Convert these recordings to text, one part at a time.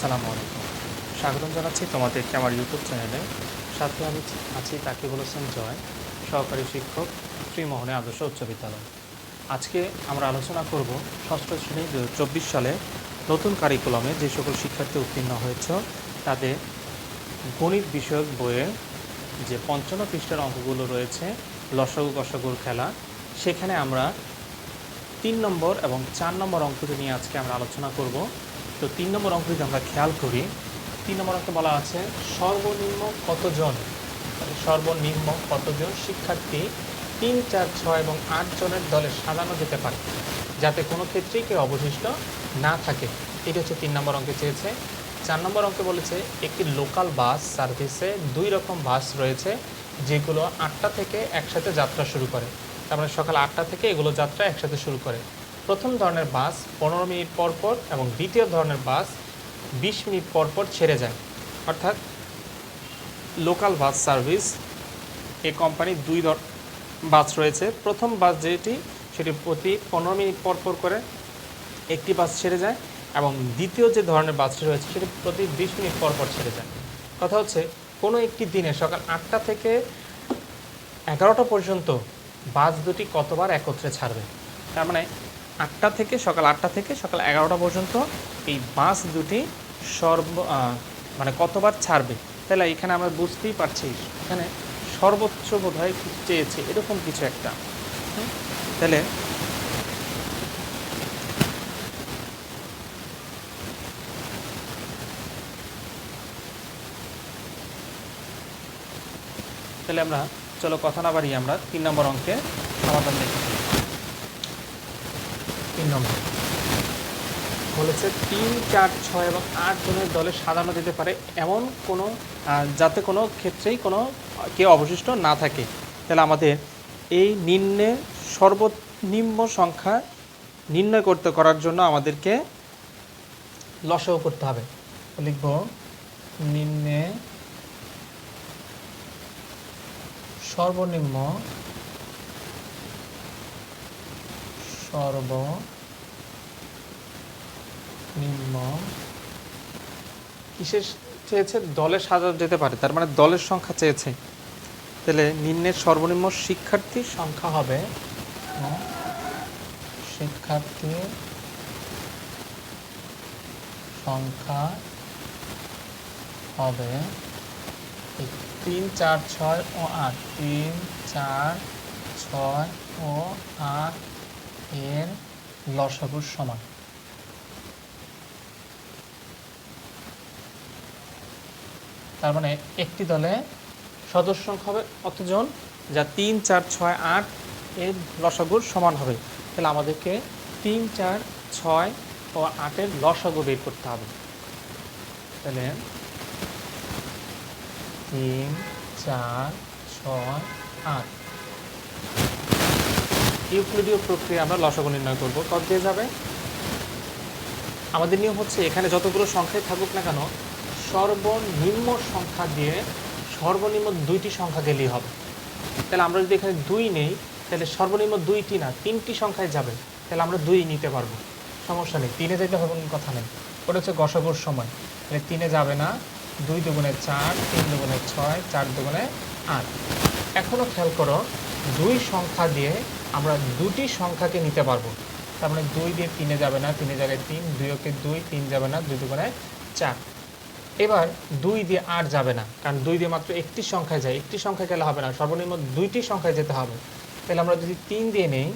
আসসালামু আলাইকুম। স্বাগতম জানাচ্ছি তোমাদেরকে আমার ইউটিউব চ্যানেলে সাথে আমি আছি তাকে হোসেন জয়, সহকারী শিক্ষক শ্রীমোহনে আদর্শ উচ্চ বিদ্যালয়। আজকে আমরা আলোচনা করব ষষ্ঠ শ্রেণি দু চব্বিশ সালে নতুন কারিকুলামে যে সকল শিক্ষার্থী উত্তীর্ণ হয়েছে, তাদের গণিত বিষয়ক বইয়ে যে পঞ্চান্ন পৃষ্ঠার অঙ্কগুলো রয়েছে, লসাগু কষাগুর খেলা, সেখানে আমরা তিন নম্বর এবং চার নম্বর অঙ্কটি নিয়ে আজকে আমরা আলোচনা করব। তো তিন নম্বর অঙ্ক যদি আমরা খেয়াল করি, তিন নম্বর অঙ্কে বলা আছে, সর্বনিম্ন কতজন? মানে সর্বনিম্ন কতজন শিক্ষার্থী তিন, চার, ছয় এবং আট জনের দলে সাজানো যেতে পারে, যাতে কোনো ক্ষেত্রেই কেউ অবশিষ্ট না থাকে? এটা হচ্ছে তিন নম্বর অঙ্কে চেয়েছে। চার নম্বর অঙ্কে বলেছে, একটি লোকাল বাস সার্ভিসে দুই রকম বাস রয়েছে, যেগুলো আটটা থেকে একসাথে যাত্রা শুরু করে। তার মানে সকাল আটটা থেকে এগুলো যাত্রা একসাথে শুরু করে। প্রথম ধরনের বাস পনেরো মিনিট পর পর এবং দ্বিতীয় ধরনের বাস বিশ মিনিট পর পর ছেড়ে যায়। অর্থাৎ লোকাল বাস সার্ভিস এই কোম্পানির দুই ধর বাস রয়েছে। প্রথম বাস যেটি, সেটি প্রতি পনেরো মিনিট পর পর করে একটি বাস ছেড়ে যায় এবং দ্বিতীয় যে ধরনের বাসটি রয়েছে, সেটি প্রতি বিশ মিনিট পর পর ছেড়ে যায়। কথা হচ্ছে, কোনো একটি দিনে সকাল আটটা থেকে এগারোটা পর্যন্ত বাস দুটি কতবার একত্রে ছাড়বে? তার মানে আটটা থেকে সকাল আটটা থেকে সকাল এগারোটা পর্যন্ত এই বাস দুটি সর্ব মানে কতবার ছাড়বে? তাহলে এখানে আমরা বুঝতেই পারছি, এখানে সর্বোচ্চ বোধ হয় চেয়েছে, এরকম কিছু একটা। তাহলে তাহলে আমরা, চলো কথা না বাড়িয়ে আমরা তিন নম্বর অঙ্কে সমাধান দেখি। তিন নম্বর। বলেছে তিন, চার, ছয় এবং আট জনের দলে সাজানো যেতে পারে এমন কোনো যাতে কোনো ক্ষেত্রেই কোনো কেউ অবশিষ্ট না থাকে। তাহলে আমাদের এই নিম্নে সর্বনিম্ন সংখ্যা নির্ণয় করতে, করার জন্য আমাদেরকে লসও করতে হবে। লিখব নিম্নে সর্বনিম্ন সর্বনিম্ন কিসের চেয়েছে? দলে সাজানো যেতে পারে তার মানে দলের সংখ্যা চেয়েছে। তাহলে নিম্নের সর্বনিম্ন শিক্ষার্থীর সংখ্যা হবে আহ, শিক্ষার্থী সংখ্যা হবে তিন চার ছয় ও আট। তিন চার ছয় ও আট এর লসাগুর সমান। তার মানে একটি দলে সদস্য সংখ্যা হবে কতজন? যা তিন, চার, ছয়, আট এর লসাগুর সমান হবে। তাহলে আমাদেরকে তিন, চার, ছয় ও আটের লসাগু বের করতে হবে। তাহলে তিন, চার, ছয়, আট। ইউক্লিডীয় প্রক্রিয়া আমরা লসাগু নির্ণয় করব। কত দিয়ে যাবে? আমাদের নিয়ম হচ্ছে এখানে যতগুলো সংখ্যায় থাকুক না কেন সর্বনিম্ন সংখ্যা দিয়ে সর্বনিম্ন দুইটি সংখ্যা গেলেই হবে। তাহলে আমরা যদি এখানে দুই নেই, তাহলে সর্বনিম্ন দুইটি না, তিনটি সংখ্যায় যাবে। তাহলে আমরা দুই নিতে পারব। সমস্যা নেই, তিনে যেতে হবে কোনো কথা নেই। ওটা হচ্ছে গসাগুর সময়। তাহলে তিনে যাবে না, দুই দুগুণে চার, তিন দুগুণে ছয়, চার দুগুণে আট। এখনও খেয়াল করো, দুই সংখ্যা দিয়ে আমরা দুটি সংখ্যাকে নিতে পারব। তার মানে দুই দিয়ে তিনে যাবে না, তিনে যাবে তিন, দুই ওকে দুই, তিন যাবে না, দুই দুগুণে চার। এবার দুই দিয়ে আট যাবে না, কারণ দুই দিয়ে মাত্র একটি সংখ্যায় যায়, একটি সংখ্যা গেলে হবে না সর্বনিম্ন দুইটি সংখ্যায় যেতে হবে। তাহলে আমরা যদি তিন দিয়ে নেই,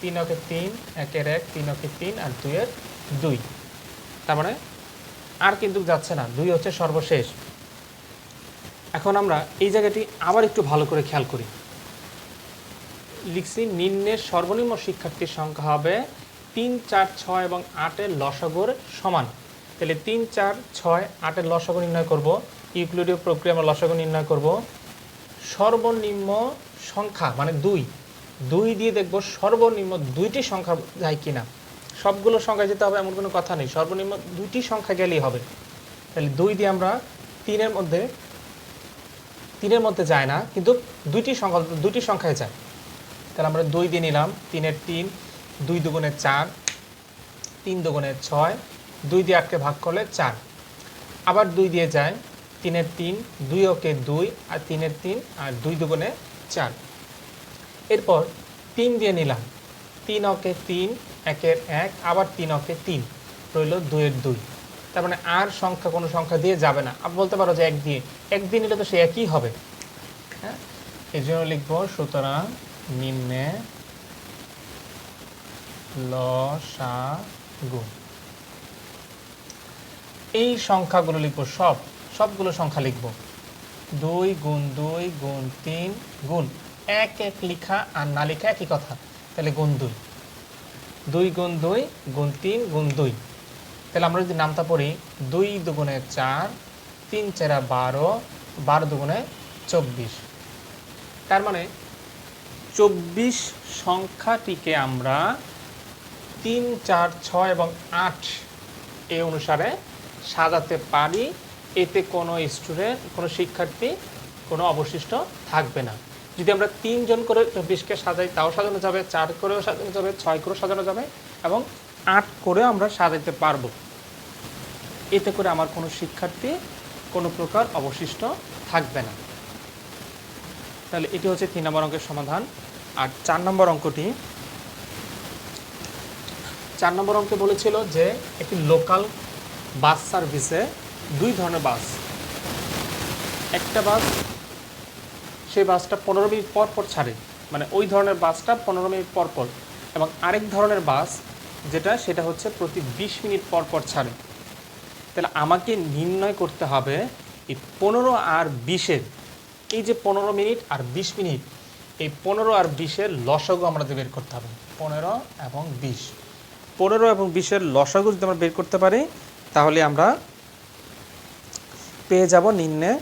তিন ওকে তিন, একের এক, তিন ওকে তিন, আর দুইয়ের দুই। তার মানে আর কিন্তু যাচ্ছে না, দুই হচ্ছে সর্বশেষ। এখন আমরা এই জায়গাটি আবার একটু ভালো করে খেয়াল করি। লিখছি, নিম্নের সর্বনিম্ন শিক্ষার্থীর সংখ্যা হবে তিন, চার, ছয় এবং আটের লসাগর সমান। তাহলে তিন, চার, ছয়, আটের লসাগু নির্ণয় করব। ইউক্লিডীয় প্রক্রিয়া আমরা লসাগু নির্ণয় করব। সর্বনিম্ন সংখ্যা মানে দুই। দুই দিয়ে দেখব সর্বনিম্ন দুইটি সংখ্যা যায় কিনা। সবগুলো সংখ্যা যেতে হবে এমন কোনো কথা নেই। সর্বনিম্ন দুইটি সংখ্যা গেলেই হবে। তাহলে দুই দিয়ে আমরা তিনের মধ্যে তিনের মধ্যে যায় না, কিন্তু দুইটি সংখ্যা, দুইটি সংখ্যায় যায়। তাহলে আমরা দুই দিয়ে নিলাম। তিনের তিন, দুই দুগুণে চার, তিন দুগুণে ছয় দুই দিয়ে আটকে ভাগ করলে চার। আবার দুই দিয়ে যায়, তিনের তিন, দুই ওকে দুই, আর তিনের তিন, আর দুই দুগুণে চার। এরপর তিন দিয়ে নিলাম। তিন অকে তিন, একের এক, আবার তিন অকে তিন রইল দুইয়ের দুই। তার মানে আর সংখ্যা কোনো সংখ্যা দিয়ে যাবে না। আবার বলতে পারো যে এক দিয়ে। এক দিয়ে নিলে তো সে একই হবে। হ্যাঁ? এই জন্য লিখব, সুতরাং নিম্নে লসাগু এই সংখ্যাগুলো লিখব সব, সবগুলো সংখ্যা লিখব। দুই গুণ দুই গুণ তিন গুণ। এক এক লিখা আর না লিখা একই কথা, তাহলে গুণ দুই। দুই গুণ দুই গুণ তিন গুণ দুই। তাহলে আমরা যদি নামটা পড়ি, দুই দুগুণে চার, তিন চেরা বারো বারো দুগুণে চব্বিশ। তার মানে চব্বিশ সংখ্যাটিকে আমরা তিন, চার, ছয় এবং আট এ অনুসারে সাজাতে পারি, এতে কোনো স্টুডেন্ট কোনো শিক্ষার্থী, কোনো অবশিষ্ট থাকবে না। যদি আমরা তিনজন করে চব্বিশকে সাজাই, তাও সাজানো যাবে, চার করেও সাজানো যাবে, ছয় করেও সাজানো যাবে এবং আট করেও আমরা সাজাতে পারব। এতে করে আমার কোনো শিক্ষার্থী, কোনো প্রকার অবশিষ্ট থাকবে না। তাহলে এটি হচ্ছে তিন নম্বর অঙ্কের সমাধান। আর চার নম্বর অঙ্কটি, চার নম্বর অঙ্কে বলেছিল যে একটি লোকাল বাস সার্ভিসে দুই ধরনের বাস। একটা বাস, সেই বাসটা পনেরো মিনিট পর পর ছাড়ে। মানে ওই ধরনের বাসটা পনেরো মিনিট পর পর। এবং আরেক ধরনের বাস যেটা, সেটা হচ্ছে প্রতি বিশ মিনিট পর পর ছাড়ে। তাহলে আমাকে নির্ণয় করতে হবে এই পনেরো আর বিশের, এই যে পনেরো মিনিট আর বিশ মিনিট, এই পনেরো আর বিশের লসগু আমাদের বের করতে হবে। পনেরো এবং বিশ। পনেরো এবং বিশের লসাগু যদি আমরা বের করতে পারি তাহলে আমরা পেয়ে যাব নিম্নে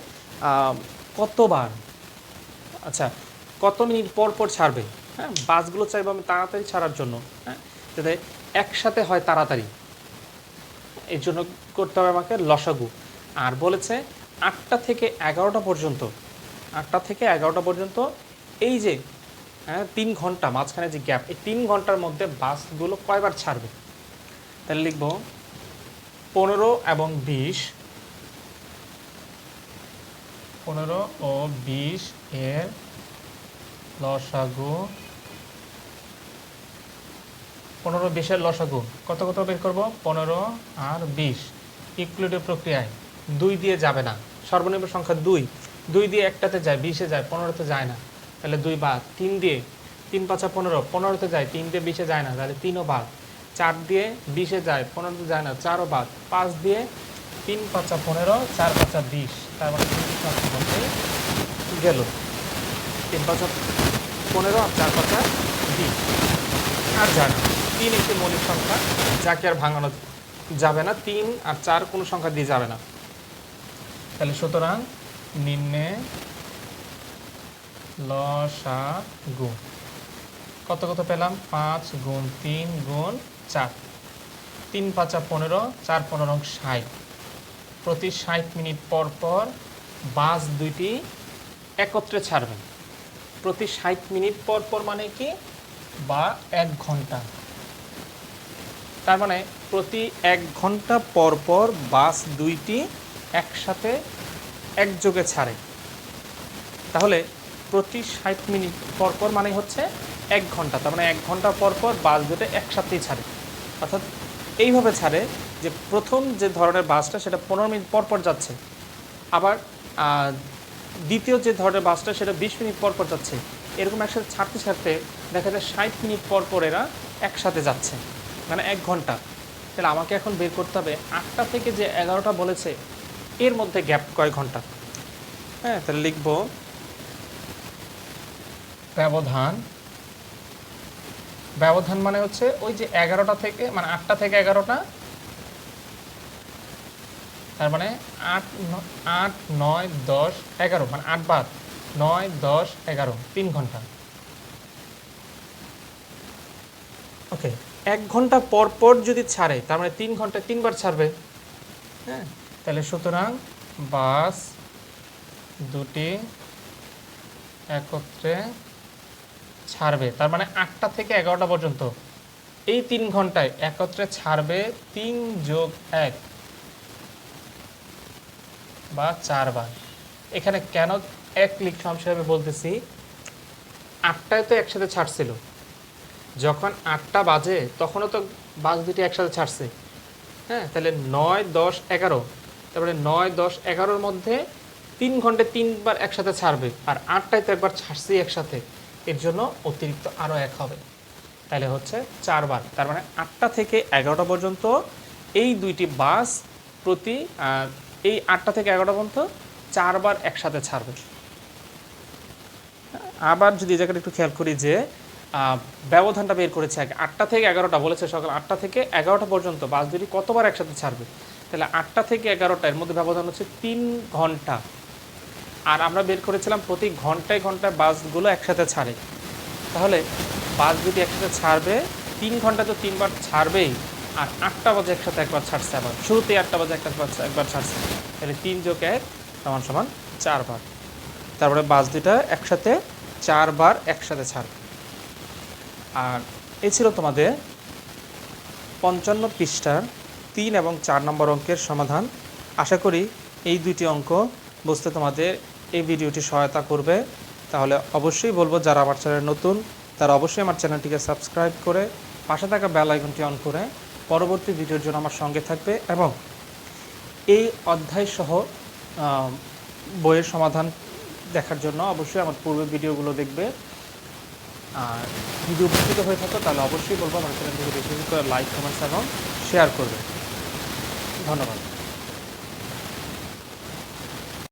কতবার? আচ্ছা কত মিনিট পর পর ছাড়বে? হ্যাঁ বাসগুলো চাইব আমি তাড়াতাড়ি ছাড়ার জন্য হ্যাঁ যাতে একসাথে হয় তাড়াতাড়ি। এর জন্য করতে হবে আমাকে লসাগু। আর বলেছে আটটা থেকে এগারোটা পর্যন্ত, আটটা থেকে এগারোটা পর্যন্ত এই যে হ্যাঁ তিন ঘণ্টা, মাঝখানে যে গ্যাপ এই তিন ঘণ্টার মধ্যে বাসগুলো কয়বার ছাড়বে? তাহলে লিখব পনেরো এবং বিশ। পনেরো ও বিশ এর লসাগু। পনেরো বিশের লসাগু। কত কত বের করব? পনেরো আর বিশ। ইকুইলিটিভ প্রক্রিয়ায় দুই দিয়ে যাবে না। সর্বনিম্ন সংখ্যা দুই। দুই দিয়ে একটাতে যায়, বিশে যায়, পনেরোতে যায় না। তাহলে দুই বাদ তিন দিয়ে। তিন পাঁচা পনেরো, পনেরোতে যায়, তিন দিয়ে বিশে যায় না। তাহলে তিনও বাদ। চার দিয়ে বিশে যায় পনেরো যায় না, চারও বাদ। পাঁচ দিয়ে তিন পাঁচা পনেরো, চার পাঁচা বিশ। তার মানে গেল। তিন পাঁচা পনেরো আর চার পাঁচা বিশ। আর যায় না। তিন একটি মৌলিক সংখ্যা, যাকে আর ভাঙানো যাবে না। তিন আর চার কোনো সংখ্যা দিয়ে যাবে না। তাহলে সুতরাং নিম্নে লসাগু কত কত পেলাম? পাঁচ গুণ তিন গুণ চার। তিন পাঁচা পনেরো, চার পনেরো ষাট। প্রতি ষাট মিনিট পর পর বাস দুইটি একত্রে ছাড়বেন। প্রতি ষাট মিনিট পর পর মানে কি? বা এক ঘণ্টা। তার মানে প্রতি এক ঘণ্টা পর পর বাস দুইটি একসাথে একযোগে ছাড়ে। তাহলে প্রতি ষাট মিনিট পর পর মানে হচ্ছে এক ঘণ্টা। তার মানে এক ঘণ্টা পর পর বাস দুটো একসাথেই ছাড়ে। অর্থাৎ এইভাবে ছাড়ে যে প্রথম যে ধরনের বাসটা সেটা পনেরো মিনিট পর পর যাচ্ছে, আবার দ্বিতীয় যে ধরনের বাসটা সেটা বিশ মিনিট পর পর যাচ্ছে, এরকম একসাথে ছাড়তে ছাড়তে দেখা যায় ষাট মিনিট পর পর এরা একসাথে যাচ্ছে মানে এক ঘণ্টা। তাহলে আমাকে এখন বের করতে হবে আটটা থেকে যে এগারোটা বলেছে, এর মধ্যে গ্যাপ কয় ঘণ্টা? হ্যাঁ তাহলে লিখব ব্যবধান ব্যবধান মানে হচ্ছে ওই যে এগারোটা থেকে মানে আটটা থেকে এগারোটা, তার মানে আট আট, নয়, দশ, এগারো মানে আট বাদ, নয়, দশ, এগারো, তিন ঘণ্টা। ওকে এক ঘণ্টা পর পর যদি ছাড়ে, তার মানে তিন ঘণ্টা, তিনবার ছাড়বে। হ্যাঁ তাহলে সুতরাং বাস দুটি একত্রে ছাড়বে, তার মানে আটটা থেকে এগারোটা পর্যন্ত। এই তিন ঘন্টায় একত্রে ছাড়বে তিন যোগ এক বা চারবার এখানে কেন এক ক্লিক সমস্যা বলতেছি, আটটায় তো একসাথে ছাড়ছিল। যখন আটটা বাজে, তখনও তো বাস দুটি একসাথে ছাড়ছে। হ্যাঁ তাহলে নয়, দশ, এগারো। তারপরে নয়, দশ, এগারোর মধ্যে তিন ঘন্টায় তিনবার একসাথে ছাড়বে। আর আটটায় তো একবার ছাড়ছি একসাথে। এর জন্য অতিরিক্ত আরও এক হবে। তাহলে হচ্ছে চারবার তার মানে আটটা থেকে এগারোটা পর্যন্ত এই দুইটি বাস প্রতি এই আটটা থেকে এগারোটা পর্যন্ত চারবার একসাথে ছাড়বে। আবার যদি এই জায়গাটা একটু খেয়াল করি যে ব্যবধানটা বের করেছে আগে। আটটা থেকে এগারোটা বলেছে সকাল আটটা থেকে এগারোটা পর্যন্ত বাস দুটি কতবার একসাথে ছাড়বে, তাহলে আটটা থেকে এগারোটা, এর মধ্যে ব্যবধান হচ্ছে তিন ঘণ্টা। আর আমরা বের করেছিলাম প্রতি ঘন্টায় ঘন্টায় বাসগুলো একসাথে ছাড়ে। তাহলে বাস যদি একসাথে ছাড়বে, তিন ঘণ্টা তো তিনবার ছাড়বেই, আর আটটা বাজে একসাথে একবার ছাড়ছে আবার। শুরুতেই আটটা বাজে একটা একবার ছাড়ছে। তাহলে তিন যোগ এক সমান সমান চারবার। তারপরে বাস দুটা একসাথে চারবার একসাথে ছাড়বে। আর এ ছিল তোমাদের পঞ্চান্ন পৃষ্ঠার তিন এবং চার নম্বর অঙ্কের সমাধান। আশা করি এই দুটি অঙ্ক বুঝতে তোমাদের এই ভিডিওটি সহায়তা করবে। তাহলে অবশ্যই বলব, যারা আমার চ্যানেল নতুন, তারা অবশ্যই আমার চ্যানেলটিকে সাবস্ক্রাইব করে পাশে থাকা বেল আইকনটি অন করে পরবর্তী ভিডিওর জন্য আমার সঙ্গে থাকবে এবং এই অধ্যায় সহ বইয়ের সমাধান দেখার জন্য অবশ্যই আমার পূর্বের ভিডিওগুলো দেখবে। আর যদি উপকৃত হয়ে থাকো, তাহলে অবশ্যই বলব আমার চ্যানেলটিকে বেশি করে লাইক কমেন্টস এবং শেয়ার করবে। ধন্যবাদ।